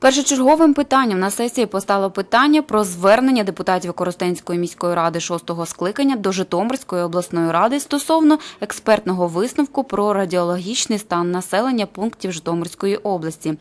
Першочерговим питанням на сесії постало питання про звернення депутатів Коростенської міської ради шостого скликання до Житомирської обласної ради стосовно експертного висновку про радіологічний стан населення пунктів Житомирської області.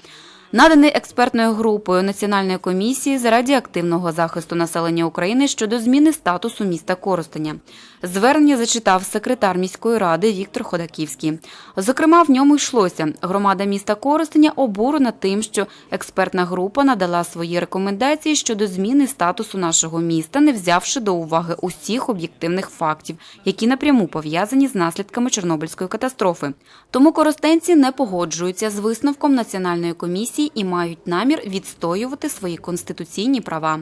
Наданий експертною групою Національної комісії з радіоактивного захисту населення України щодо зміни статусу міста Коростеня. Звернення зачитав секретар міської ради Віктор Ходаківський. Зокрема, в ньому йшлося. Громада міста Коростеня обурена тим, що експертна група надала свої рекомендації щодо зміни статусу нашого міста, не взявши до уваги усіх об'єктивних фактів, які напряму пов'язані з наслідками Чорнобильської катастрофи. Тому коростенці не погоджуються з висновком національної комісії і мають намір відстоювати свої конституційні права.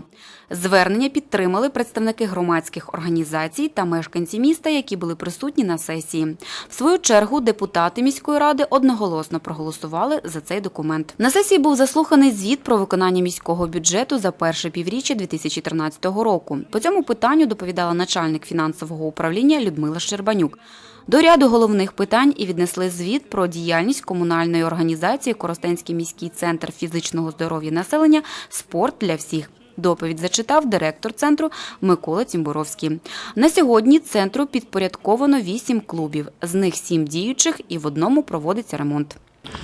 Звернення підтримали представники громадських організацій та мешканці міста, які були присутні на сесії. В свою чергу депутати міської ради одноголосно проголосували за цей документ. На сесії був заслуханий звіт про виконання міського бюджету за перше півріччя 2013 року. По цьому питанню доповідала начальник фінансового управління Людмила Щербанюк. До ряду головних питань і віднесли звіт про діяльність комунальної організації Коростенський міський центр фізичного здоров'я населення Спорт для всіх. Доповідь зачитав директор центру Микола Цімбуровський. На сьогодні центру підпорядковано вісім клубів, з них сім діючих і в одному проводиться ремонт.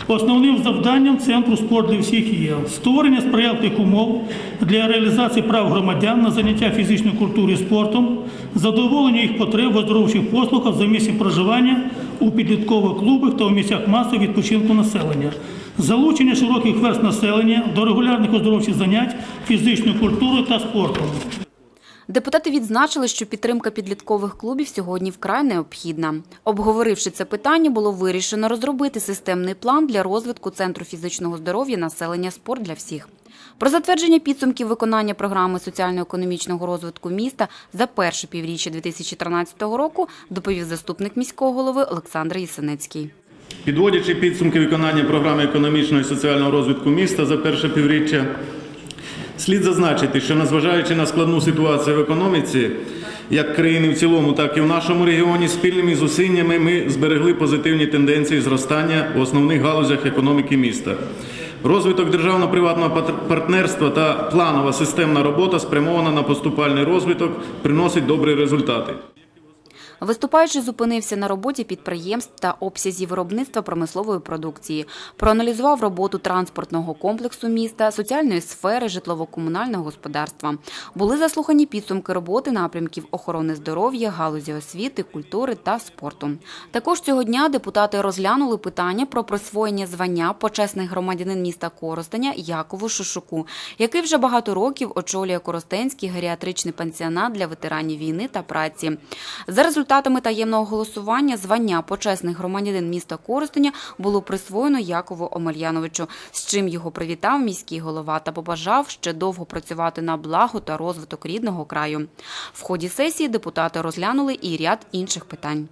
Основним завданням центру спорт для всіх є створення сприятливих умов для реалізації прав громадян на заняття фізичною культурою і спортом, задоволення їх потреб в оздоровчих послугах за місцем проживання у підліткових клубах та у місцях масового відпочинку населення, залучення широких верст населення до регулярних оздоровчих занять фізичною культурою та спортом. Депутати відзначили, що підтримка підліткових клубів сьогодні вкрай необхідна. Обговоривши це питання, було вирішено розробити системний план для розвитку центру фізичного здоров'я населення спорт для всіх. Про затвердження підсумків виконання програми соціально-економічного розвитку міста за перше півріччя 2013 року доповів заступник міського голови Олександр Єсенецький. Підводячи підсумки виконання програми економічного і соціального розвитку міста за перше півріччя, слід зазначити, що незважаючи на складну ситуацію в економіці, як країни в цілому, так і в нашому регіоні, спільними зусиллями ми зберегли позитивні тенденції зростання в основних галузях економіки міста. Розвиток державно-приватного партнерства та планова системна робота спрямована на поступальний розвиток, приносить добрі результати. Виступаючи зупинився на роботі підприємств та обсязі виробництва промислової продукції, проаналізував роботу транспортного комплексу міста, соціальної сфери, житлово-комунального господарства. Були заслухані підсумки роботи напрямків охорони здоров'я, галузі освіти, культури та спорту. Також цього дня депутати розглянули питання про присвоєння звання почесний громадянин міста Коростеня Якову Шушуку, який вже багато років очолює Коростенський геріатричний пансіонат для ветеранів війни та праці. За результатами таємного голосування звання почесний громадянин міста Коростеня було присвоєно Якову Омельяновичу, з чим його привітав міський голова та побажав ще довго працювати на благо та розвиток рідного краю. В ході сесії депутати розглянули і ряд інших питань.